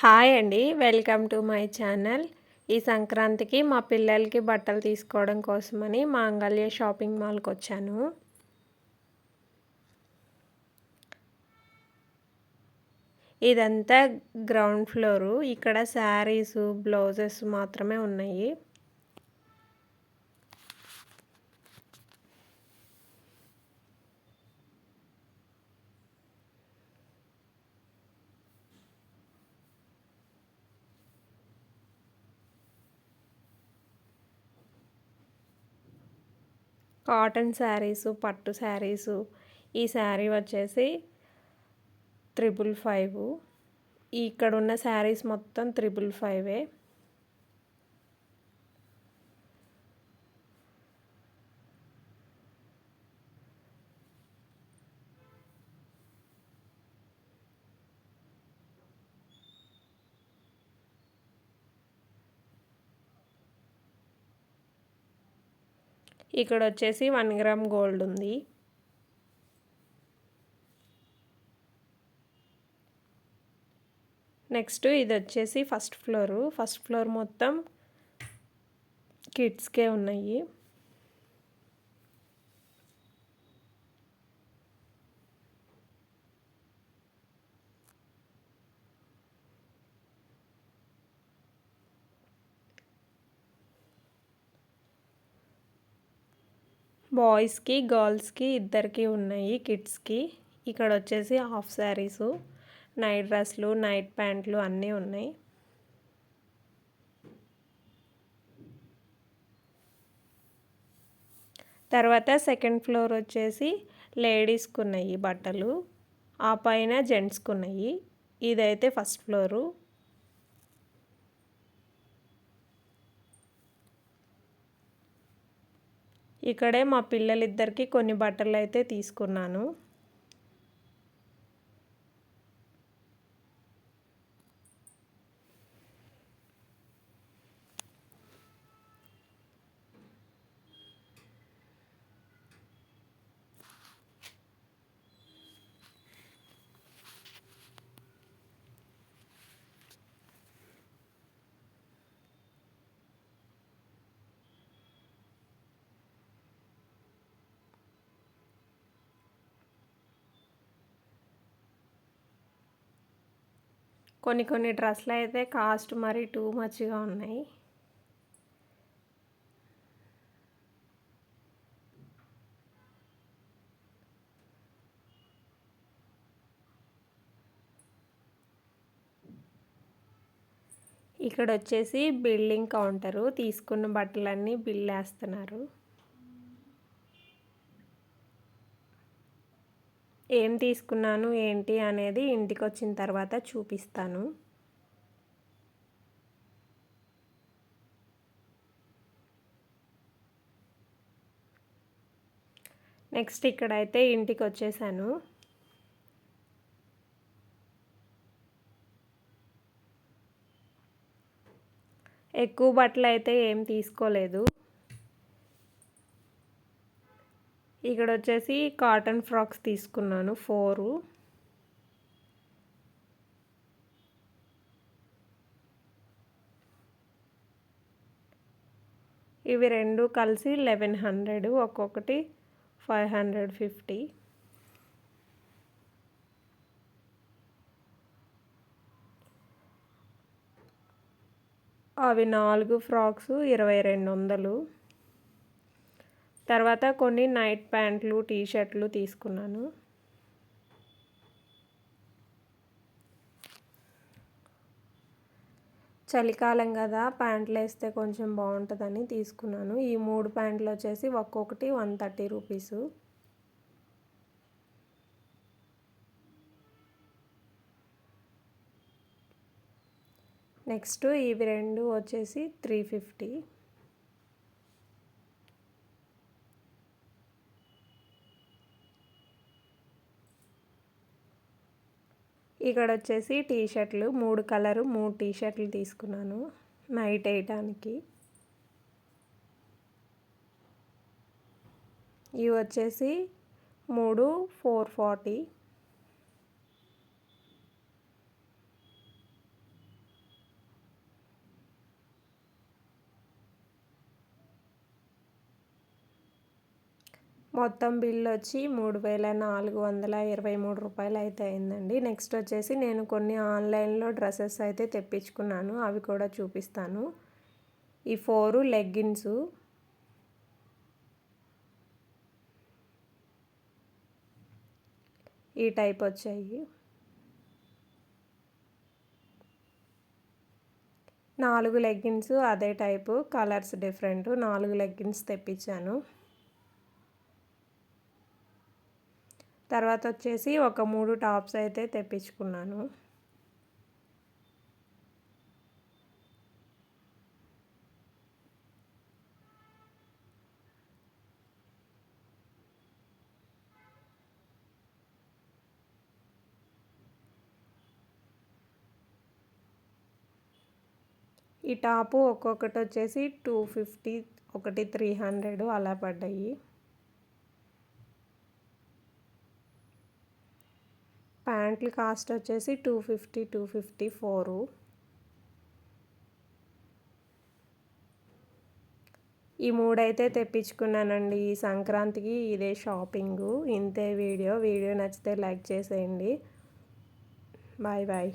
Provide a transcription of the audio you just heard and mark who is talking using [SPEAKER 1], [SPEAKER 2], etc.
[SPEAKER 1] Hi అండి. Welcome to my channel. ఈ సంక్రాంతికి మా పిల్లలకి బట్టలు తీసుకోవడం కోసమని మాంగళ్య షాపింగ్ మాల్కి వచ్చాను. ఇదంతా గ్రౌండ్ ఫ్లోరు. ఇక్కడ శారీసు బ్లౌజెస్ మాత్రమే ఉన్నాయి. కాటన్ శారీసు పట్టు శారీసు ఈ శారీ వచ్చేసి త్రిబుల్ ఫైవ్ ఇక్కడ ఉన్న శారీస్ మొత్తం త్రిబుల్ ఫైవే ఇక్కడ వచ్చేసి వన్ గ్రామ్ గోల్డ్ ఉంది. నెక్స్ట్ ఇది వచ్చేసి ఫస్ట్ ఫ్లోరు. ఫస్ట్ ఫ్లోర్ మొత్తం కిడ్స్కే ఉన్నాయి. బాయ్స్కి గర్ల్స్కి ఇద్దరికి ఉన్నాయి కిడ్స్కి. ఇక్కడ వచ్చేసి హాఫ్ శారీసు నైట్ డ్రెస్లు నైట్ ప్యాంట్లు అన్నీ ఉన్నాయి. తర్వాత సెకండ్ ఫ్లోర్ వచ్చేసి లేడీస్కి ఉన్నాయి బట్టలు. ఆ పైన జెంట్స్కి ఉన్నాయి ఇదైతే ఫస్ట్ ఫ్లోరు. ఇక్కడే మా పిల్లలిద్దరికీ కొన్ని బట్టలు అయితే తీసుకున్నాను. కొన్ని కొన్ని డ్రెస్సులు అయితే కాస్ట్ మరీ టూ మచ్గా ఉన్నాయి. ఇక్కడ వచ్చేసి బిల్డింగ్ కౌంటరు తీసుకున్న బట్టలన్నీ బిల్ వేస్తున్నారు ఏం తీసుకున్నాను ఏంటి అనేది ఇంటికి వచ్చిన తర్వాత చూపిస్తాను. నెక్స్ట్ ఇక్కడైతే ఇంటికి వచ్చేసాను ఎక్కువ బట్టలు అయితే ఏం తీసుకోలేదు. ఇక్కడ వచ్చేసి కాటన్ ఫ్రాక్స్ తీసుకున్నాను ఫోరు ఇవి రెండు కలిసి లెవెన్ హండ్రెడ్ ఒక్కొక్కటి ఫైవ్ హండ్రెడ్ ఫిఫ్టీ అవి నాలుగు ఫ్రాక్స్ ఇరవై రెండు వందలు. తర్వాత కొన్ని నైట్ ప్యాంట్లు టీషర్ట్లు తీసుకున్నాను. చలికాలం కదా ప్యాంట్లు వేస్తే కొంచెం బాగుంటుందని తీసుకున్నాను. ఈ మూడు ప్యాంట్లు వచ్చేసి ఒక్కొక్కటి వన్ థర్టీ రూపీసు. నెక్స్ట్ ఇవి రెండు వచ్చేసి త్రీ ఫిఫ్టీ. ఇక్కడ వచ్చేసి టీ షర్ట్లు మూడు కలరు మూడు టీ షర్ట్లు తీసుకున్నాను నైట్ వేయటానికి. ఇవి వచ్చేసి మూడు ఫోర్ ఫార్టీ. మొత్తం బిల్ వచ్చి మూడు వేల నాలుగు వందల ఇరవై మూడు రూపాయలు అయితే అయిందండి. నెక్స్ట్ వచ్చేసి నేను కొన్ని ఆన్లైన్లో డ్రెస్సెస్ అయితే తెప్పించుకున్నాను. అవి కూడా చూపిస్తాను. ఈ ఫోరు లెగ్గిన్స్. ఈ టైప్ వచ్చాయి. నాలుగు లెగ్గిన్స్ అదే టైపు కలర్స్ డిఫరెంట్. నాలుగు లెగ్గిన్స్ తెప్పించాను. తర్వాత వచ్చేసి ఒక మూడు టాప్స్ అయితే తెప్పించుకున్నాను. ఈ టాపు ఒక్కొక్కటి వచ్చేసి టూ ఫిఫ్టీ ఒకటి త్రీ హండ్రెడ్ అలా పడ్డాయి. ప్యాంట్లు కాస్ట్ వచ్చేసి two fifty two fifty four. ఈ మూడైతే తెప్పించుకున్నానండి. ఈ సంక్రాంతికి ఇదే షాపింగు. ఇంతే వీడియో. వీడియో నచ్చితే లైక్ చేసేయండి. Bye bye.